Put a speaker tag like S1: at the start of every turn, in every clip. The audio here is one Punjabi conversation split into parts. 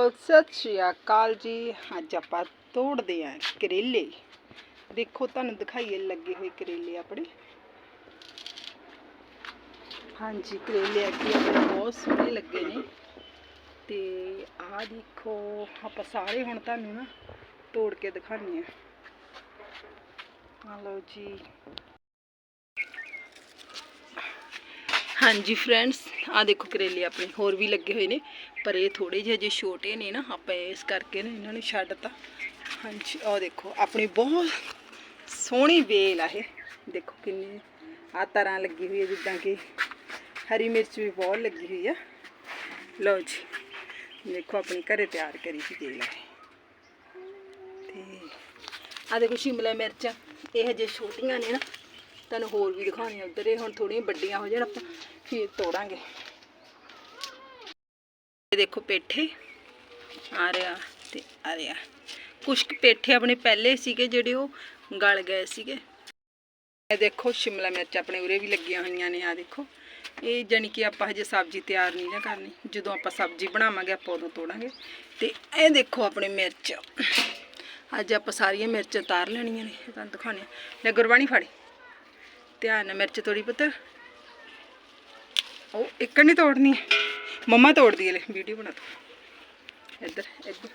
S1: ਸਤਿ ਸ਼੍ਰੀ ਅਕਾਲ ਜੀ। ਅੱਜ ਆਪਾਂ ਤੋੜਦੇ ਆਂ ਕਰੇਲੇ। ਦੇਖੋ, ਤੁਹਾਨੂੰ ਦਿਖਾਈਏ ਲੱਗੇ ਹੋਏ ਕਰੇਲੇ ਆਪਣੇ। ਹਾਂਜੀ, ਕਰੇਲੇ ਅੱਗੇ ਆਪਣੇ ਬਹੁਤ ਸੋਹਣੇ ਲੱਗੇ ਨੇ। ਤੇ ਆਹ ਦੇਖੋ, ਆਪਾਂ ਸਾਰੇ ਹੁਣ ਤੁਹਾਨੂੰ ਨਾ ਤੋੜ ਕੇ ਦਿਖਾਉਂਦੇ ਆ ਆ ਲਓ ਜੀ। ਹਾਂਜੀ ਫਰੈਂਡਸ ਆ ਦੇਖੋ ਕਰੇਲੇ ਆਪਣੇ, ਹੋਰ ਵੀ ਲੱਗੇ ਹੋਏ ਨੇ, ਪਰ ਇਹ ਥੋੜੇ ਜਿਹੇ ਜੇ ਛੋਟੇ ਨੇ ਨਾ, ਆਪਾਂ ਇਸ ਕਰਕੇ ਨਾ ਇਹਨਾਂ ਨੂੰ ਛੱਡਤਾ। ਹਾਂਜੀ, ਆਹ ਦੇਖੋ, ਆਪਣੀ ਬਹੁਤ ਸੋਹਣੀ ਵੇਲ ਆ ਇਹ। ਦੇਖੋ ਕਿੰਨੀ ਆ ਤਰ੍ਹਾਂ ਲੱਗੀ ਹੋਈ ਹੈ, ਜਿੱਦਾਂ ਕਿ ਹਰੀ ਮਿਰਚ ਵੀ ਬਹੁਤ ਲੱਗੀ ਹੋਈ ਆ। ਲਓ ਜੀ, ਦੇਖੋ ਆਪਣੀ ਘਰੇ ਤਿਆਰ ਕਰੀ ਸੀ ਵੇਲ ਆ ਇਹ। ਤੇ ਆ ਦੇਖੋ ਸ਼ਿਮਲਾ ਮਿਰਚਾਂ, ਇਹ ਹਜੇ ਛੋਟੀਆਂ ਨੇ ਨਾ ਤੁਹਾਨੂੰ ਹੋਰ ਵੀ ਦਿਖਾਉਣੀ ਉਧਰ। ਇਹ ਹੁਣ ਥੋੜੀਆਂ ਵੱਡੀਆਂ ਹੋ ਜਾਣ, ਆਪਾਂ ਫਿਰ ਤੋੜਾਂਗੇ। ਇਹ ਦੇਖੋ ਪੇਠੇ। ਆ ਰਿਹਾ ਤੇ ਆ ਰਿਹਾ। ਕੁਝ ਕੁ ਪੇਠੇ ਆਪਣੇ ਪਹਿਲੇ ਸੀਗੇ ਜਿਹੜੇ ਉਹ ਗਲ ਗਏ ਸੀਗੇ। ਇਹ ਦੇਖੋ ਸ਼ਿਮਲਾ ਮਿਰਚ ਆਪਣੇ ਉਰੇ ਵੀ ਲੱਗੀਆਂ ਹੋਈਆਂ ਨੇ ਆ ਦੇਖੋ। ਇਹ ਜਾਣੀ ਕਿ ਆਪਾਂ ਹਜੇ ਸਬਜ਼ੀ ਤਿਆਰ ਨਹੀਂ ਨਾ ਕਰਨੀ। ਜਦੋਂ ਆਪਾਂ ਸਬਜ਼ੀ ਬਣਾਵਾਂਗੇ, ਆਪਾਂ ਉਦੋਂ ਤੋੜਾਂਗੇ। ਤੇ ਇਹ ਦੇਖੋ ਆਪਣੇ ਮਿਰਚ। ਅੱਜ ਆਪਾਂ ਸਾਰੀਆਂ ਮਿਰਚਾਂ ਤਾਰ ਲੈਣੀਆਂ ਨੇ, ਇਹ ਤੁਹਾਨੂੰ ਦਿਖਾਉਣੇ ਲੈ ਗੁਰਬਾਣੀ ਫੜੀ। ਧਿਆਨ ਨਾਲ ਮਿਰਚ ਤੋੜੀ ਪੁੱਤਰ ਉਹ ਇੱਕ ਨਹੀਂ ਤੋੜਨੀ। ਮੰਮਾ ਤੋੜਦੀ ਹੈ ਲੈ ਵੀਡੀਓ ਬਣਾ ਤੂੰ ਇੱਧਰ ਇੱਧਰ।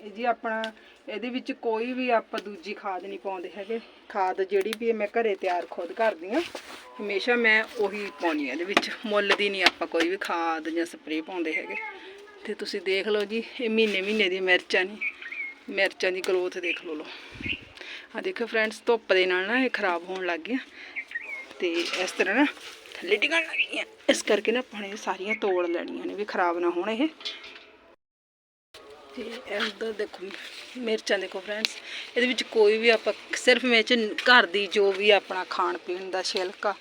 S1: ਇਹ ਜੀ ਆਪਣਾ, ਇਹਦੇ ਵਿੱਚ ਕੋਈ ਵੀ ਆਪਾਂ ਦੂਜੀ ਖਾਦ ਨਹੀਂ ਪਾਉਂਦੇ ਹੈਗੇ। ਖਾਦ ਜਿਹੜੀ ਵੀ ਮੈਂ ਘਰੇ ਤਿਆਰ ਖੁਦ ਕਰਦੀ ਆ ਹਮੇਸ਼ਾ ਮੈਂ ਉਹੀ ਪਾਉਣੀ ਆ ਇਹਦੇ ਵਿੱਚ। ਮੁੱਲ ਦੀ ਨਹੀਂ ਆਪਾਂ ਕੋਈ ਵੀ ਖਾਦ ਜਾਂ ਸਪਰੇਅ ਪਾਉਂਦੇ ਹੈਗੇ। ਤੇ ਤੁਸੀਂ ਦੇਖ ਲਓ ਜੀ, ਇਹ ਮਹੀਨੇ ਮਹੀਨੇ ਦੀ ਮਿਰਚਾਂ ਨੇ। ਮਿਰਚਾਂ ਦੀ ਗਰੋਥ ਦੇਖ ਲਓ ਲੋ ਆ ਦੇਖੋ ਫਰੈਂਡਸ ਧੁੱਪ ਦੇ ਨਾਲ ਨਾ ਇਹ ਖਰਾਬ ਹੋਣ ਲੱਗ ਗਿਆ ਤੇ ਇਸ ਤਰ੍ਹਾਂ ਨਾ ਥੱਲੇ ਡਿੱਗਣ ਲੱਗ ਗਈਆਂ। ਇਸ ਕਰਕੇ ਨਾ ਆਪਾਂ ਨੇ ਇਹ ਸਾਰੀਆਂ ਤੋੜ ਲੈਣੀਆਂ ਨੇ ਵੀ ਖਰਾਬ ਨਾ ਹੋਣ ਇਹ। ਤੇ ਇੱਧਰ ਦੇਖੋ, ਮਿਰਚਾਂ ਦੇਖੋ ਫਰੈਂਡਸ ਇਹਦੇ ਵਿੱਚ ਕੋਈ ਵੀ ਆਪਾਂ ਸਿਰਫ ਮਿਰਚ ਘਰ ਦੀ ਜੋ ਵੀ ਆਪਣਾ ਖਾਣ ਪੀਣ ਦਾ ਛਿਲਕਾ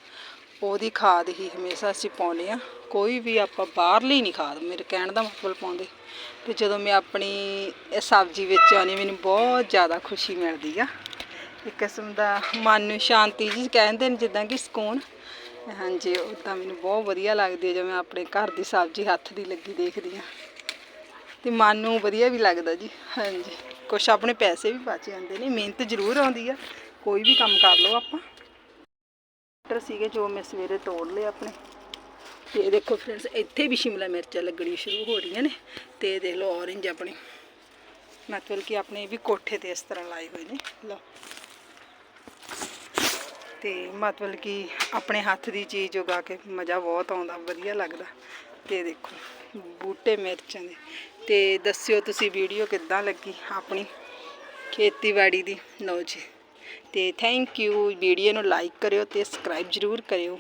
S1: ਉਹਦੀ ਖਾਦ ਹੀ ਹਮੇਸ਼ਾ ਅਸੀਂ ਪਾਉਂਦੇ ਆ ਕੋਈ ਵੀ ਆਪਾਂ ਬਾਹਰਲੀ ਨਹੀਂ ਖਾਦ, ਮੇਰੇ ਕਹਿਣ ਦਾ ਮਤਲਬ ਪਾਉਂਦੇ। ਤੇ ਜਦੋਂ ਮੈਂ ਆਪਣੀ ਇਹ ਸਬਜ਼ੀ ਵਿੱਚ ਆਉਂਦੀ ਮੈਨੂੰ ਬਹੁਤ ਜ਼ਿਆਦਾ ਖੁਸ਼ੀ ਮਿਲਦੀ ਆ। ਇੱਕ ਕਿਸਮ ਦਾ ਮਨ ਨੂੰ ਸ਼ਾਂਤੀ ਜੀ ਕਹਿੰਦੇ ਨੇ, ਜਿੱਦਾਂ ਕਿ ਸਕੂਨ। ਹਾਂਜੀ, ਉਹ ਤਾਂ ਮੈਨੂੰ ਬਹੁਤ ਵਧੀਆ ਲੱਗਦੀ ਹੈ ਜਦੋਂ ਮੈਂ ਆਪਣੇ ਘਰ ਦੀ ਸਬਜ਼ੀ ਹੱਥ ਦੀ ਲੱਗੀ ਦੇਖਦੀ ਆ ਤੇ ਮਨ ਨੂੰ ਵਧੀਆ ਵੀ ਲੱਗਦਾ ਜੀ। ਹਾਂਜੀ। ਕੁਛ ਆਪਣੇ ਪੈਸੇ ਵੀ ਬਚ ਜਾਂਦੇ ਨੇ। ਮਿਹਨਤ ਜ਼ਰੂਰ ਆਉਂਦੀ ਆ। ਕੋਈ ਵੀ ਕੰਮ ਕਰ ਲਓ ਆਪਾਂ। ਟਰ ਸੀਗੇ ਜੋ ਮੈਂ ਸਵੇਰੇ ਤੋੜ ਲਏ ਆਪਣੇ। ਤੇ ਇਹ ਦੇਖੋ ਫਰੈਂਡਸ ਇੱਥੇ ਵੀ ਸ਼ਿਮਲਾ ਮਿਰਚਾਂ ਲੱਗਣੀ ਸ਼ੁਰੂ ਹੋ ਰਹੀਆਂ ਨੇ ਤੇ ਦੇਖ ਲਓ ਔਰੰਜ ਆਪਣੇ। ਮਤਲਬ ਕਿ ਆਪਣੇ ਵੀ ਕੋਠੇ ਤੇ ਇਸ ਤਰ੍ਹਾਂ ਲਾਏ ਹੋਏ ਨੇ। ਲਓ। ਤੇ ਮਤਲਬ ਕਿ ਆਪਣੇ ਹੱਥ ਦੀ ਚੀਜ਼ ਉਗਾ ਕੇ ਮਜ਼ਾ ਬਹੁਤ ਆਉਂਦਾ, ਵਧੀਆ ਲੱਗਦਾ। ਤੇ ਦੇਖੋ, ਬੂਟੇ ਮਿਰਚਾਂ ਦੇ। ਤੇ ਦੱਸਿਓ ਤੁਸੀਂ ਵੀਡੀਓ ਕਿੱਦਾਂ ਲੱਗੀ ਆਪਣੀ ਖੇਤੀਬਾੜੀ ਦੀ। ਲਓ ਜੀ। ਤੇ ਥੈਂਕ ਯੂ ਵੀਡੀਓ ਨੂੰ ਲਾਈਕ ਕਰਿਓ ਤੇ ਸਬਸਕ੍ਰਾਈਬ ਜ਼ਰੂਰ ਕਰਿਓ।